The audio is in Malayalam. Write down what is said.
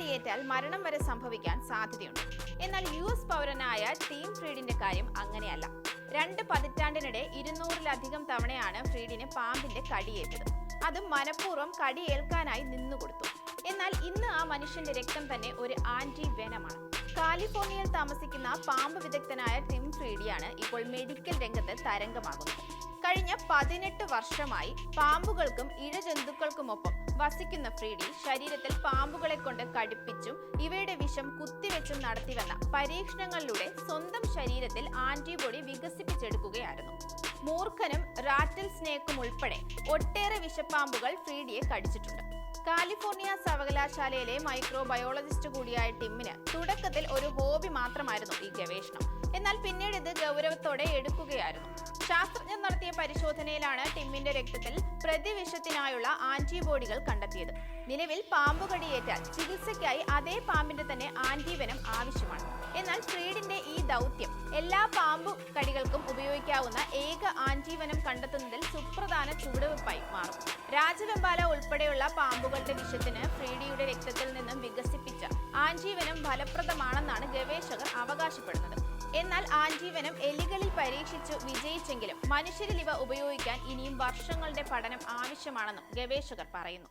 കടിയേറ്റാൽ മരണം വരെ സംഭവിക്കാൻ സാധ്യതയുണ്ട്. എന്നാൽ യു എസ് പൗരനായ ടീം ഫ്രീഡിന്റെ കാര്യം അങ്ങനെയല്ല. രണ്ട് പതിറ്റാണ്ടിനിടെ ഇരുന്നൂറിലധികം തവണയാണ് ഫ്രീഡിന് പാമ്പിന്റെ കടിയേറ്റത്. അതും മനഃപൂർവം കടിയേൽക്കാനായി നിന്നുകൊടുത്തു. എന്നാൽ ഇന്ന് ആ മനുഷ്യന്റെ രക്തം തന്നെ ഒരു ആന്റി വെനമാണ്. കാലിഫോർണിയയിൽ താമസിക്കുന്ന പാമ്പ് വിദഗ്ധനായ ടിം ഫ്രീഡിയാണ് ഇപ്പോൾ മെഡിക്കൽ രംഗത്ത് തരംഗമാകുന്നത്. കഴിഞ്ഞ പതിനെട്ട് വർഷമായി പാമ്പുകൾക്കും ഇഴജന്തുക്കൾക്കുമൊപ്പം വസിക്കുന്ന ഫ്രീഡി ശരീരത്തിൽ പാമ്പുകളെ കൊണ്ട് കടുപ്പിച്ചും ഇവയുടെ വിഷം കുത്തിവെച്ചും നടത്തിവന്ന പരീക്ഷണങ്ങളിലൂടെ സ്വന്തം ശരീരത്തിൽ ആന്റിബോഡി വികസിപ്പിച്ചെടുക്കുകയായിരുന്നു. മൂർഖനും റാറ്റൽ സ്നേക്കും ഉൾപ്പെടെ ഒട്ടേറെ വിഷപ്പാമ്പുകൾ ഫ്രീഡിയെ കടിച്ചിട്ടുണ്ട്. കാലിഫോർണിയ സർവകലാശാലയിലെ മൈക്രോബയോളജിസ്റ്റ് കൂടിയായ ടിമ്മിന് തുടക്കത്തിൽ ഒരു ഹോബി മാത്രമായിരുന്നു ഈ ഗവേഷണം. എന്നാൽ പിന്നീട് ഇത് ഗൗരവത്തോടെ എടുക്കുകയായിരുന്നു. ശാസ്ത്രജ്ഞർ നടത്തിയ പരിശോധനയിലാണ് ടിമ്മിന്റെ രക്തത്തിൽ പ്രതിവിഷത്തിനായുള്ള ആന്റിബോഡികൾ കണ്ടെത്തിയത്. നിലവിൽ പാമ്പ് കടിയേറ്റാൽ ചികിത്സയ്ക്കായി അതേ പാമ്പിന്റെ തന്നെ ആന്റിവനം ആവശ്യമാണ്. എന്നാൽ ഫ്രീഡിന്റെ ഈ ദൗത്യം എല്ലാ പാമ്പു കടികൾക്കും ഉപയോഗിക്കാവുന്ന ഏക ആന്റിവനം കണ്ടെത്തുന്നതിൽ സുപ്രധാന ചുവടുവെപ്പായി മാറും. രാജവെമ്പാല ഉൾപ്പെടെയുള്ള പാമ്പുകളുടെ വിഷത്തിന് ഫ്രീഡിയുടെ രക്തത്തിൽ നിന്നും വികസിപ്പിച്ച ആന്റിവനം ഫലപ്രദമാണെന്നാണ് ഗവേഷകർ അവകാശപ്പെടുന്നത്. എന്നാൽ ആൻജീവനം എലികളിൽ പരീക്ഷിച്ചു വിജയിച്ചെങ്കിലും മനുഷ്യരിൽ ഇവ ഉപയോഗിക്കാൻ ഇനിയും വർഷങ്ങളുടെ പഠനം ആവശ്യമാണെന്നും ഗവേഷകർ പറയുന്നു.